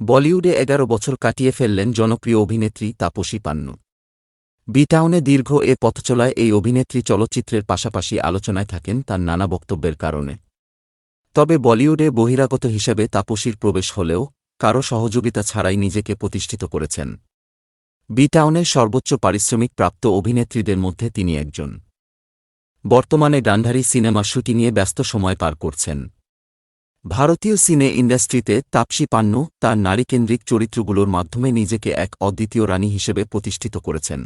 বলিউডে এগারো বছর কাটিয়ে ফেললেন জনপ্রিয় অভিনেত্রী তাপসী পান্নু। বিটাউনে দীর্ঘ এ পথচলায় এই অভিনেত্রী চলচ্চিত্রের পাশাপাশি আলোচনায় থাকেন তার নানা বক্তব্যের কারণে। তবে বলিউডে বহিরাগত হিসেবে তাপসীর প্রবেশ হলেও কারও সহযোগিতা ছাড়াই নিজেকে প্রতিষ্ঠিত করেছেন। বিটাউনের সর্বোচ্চ পারিশ্রমিক প্রাপ্ত অভিনেত্রীদের মধ্যে তিনি একজন। বর্তমানে গান্ধারী সিনেমা শুটিংয়ে ব্যস্ত সময় পার করছেন। ভারতীয় সিনে ইন্ডাস্ট্রিতে তাপসী পান্নু তার নারীকেন্দ্রিক চরিত্রগুলোর মাধ্যমে নিজেকে এক অদ্বিতীয় রানী হিসেবে প্রতিষ্ঠিত করেছেন।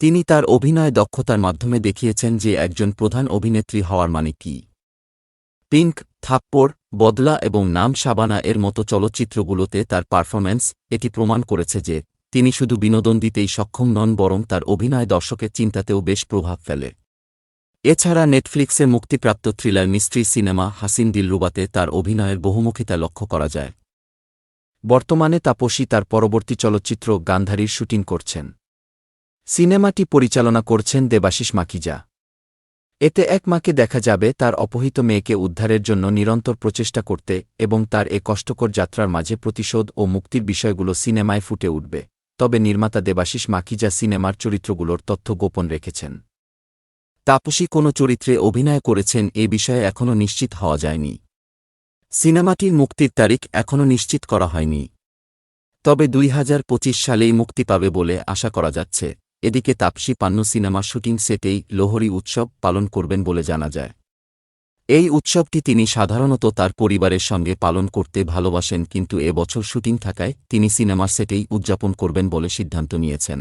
তিনি তার অভিনয় দক্ষতার মাধ্যমে দেখিয়েছেন যে একজন প্রধান অভিনেত্রী হওয়ার মানে কি। পিঙ্ক, থাপ্পড়, বদলা এবং নাম সাবানা এর মতো চলচ্চিত্রগুলোতে তার পারফরম্যান্স এটি প্রমাণ করেছে যে তিনি শুধু বিনোদন দিতেই সক্ষম নন, বরং তার অভিনয় দর্শকের চিন্তাতেও বেশ প্রভাব ফেলে। এছাড়া নেটফ্লিক্সে মুক্তিপ্রাপ্ত থ্রিলার মিস্ট্রি সিনেমা হাসিন দিলরুবাতে তার অভিনয়ের বহুমুখিতা লক্ষ্য করা যায়। বর্তমানে তাপসী তার পরবর্তী চলচ্চিত্র গান্ধারীর শুটিং করছেন। সিনেমাটি পরিচালনা করছেন দেবাশিস মাকিজা। এতে এক মাকে দেখা যাবে তার অপহৃত মেয়েকে উদ্ধারের জন্য নিরন্তর প্রচেষ্টা করতে এবং তার এ কষ্টকর যাত্রার মাঝে প্রতিশোধ ও মুক্তির বিষয়গুলো সিনেমায় ফুটে উঠবে। তবে নির্মাতা দেবাশিস মাকিজা সিনেমার চরিত্রগুলোর তথ্য গোপন রেখেছেন। তাপসী কোনো চরিত্রে অভিনয় করেছেন এ বিষয়ে এখনও নিশ্চিত হওয়া যায়নি। সিনেমাটির মুক্তির তারিখ এখনও নিশ্চিত করা হয়নি। তবে দুই হাজার পঁচিশ সালেই মুক্তি পাবে বলে আশা করা যাচ্ছে। এদিকে তাপসী পান্নু সিনেমা শুটিং সেটেই লোহরী উৎসব পালন করবেন বলে জানা যায়। এই উৎসবটি তিনি সাধারণত তার পরিবারের সঙ্গে পালন করতে ভালোবাসেন, কিন্তু এবছর শুটিং থাকায় তিনি সিনেমার সেটেই উদযাপন করবেন বলে সিদ্ধান্ত নিয়েছেন।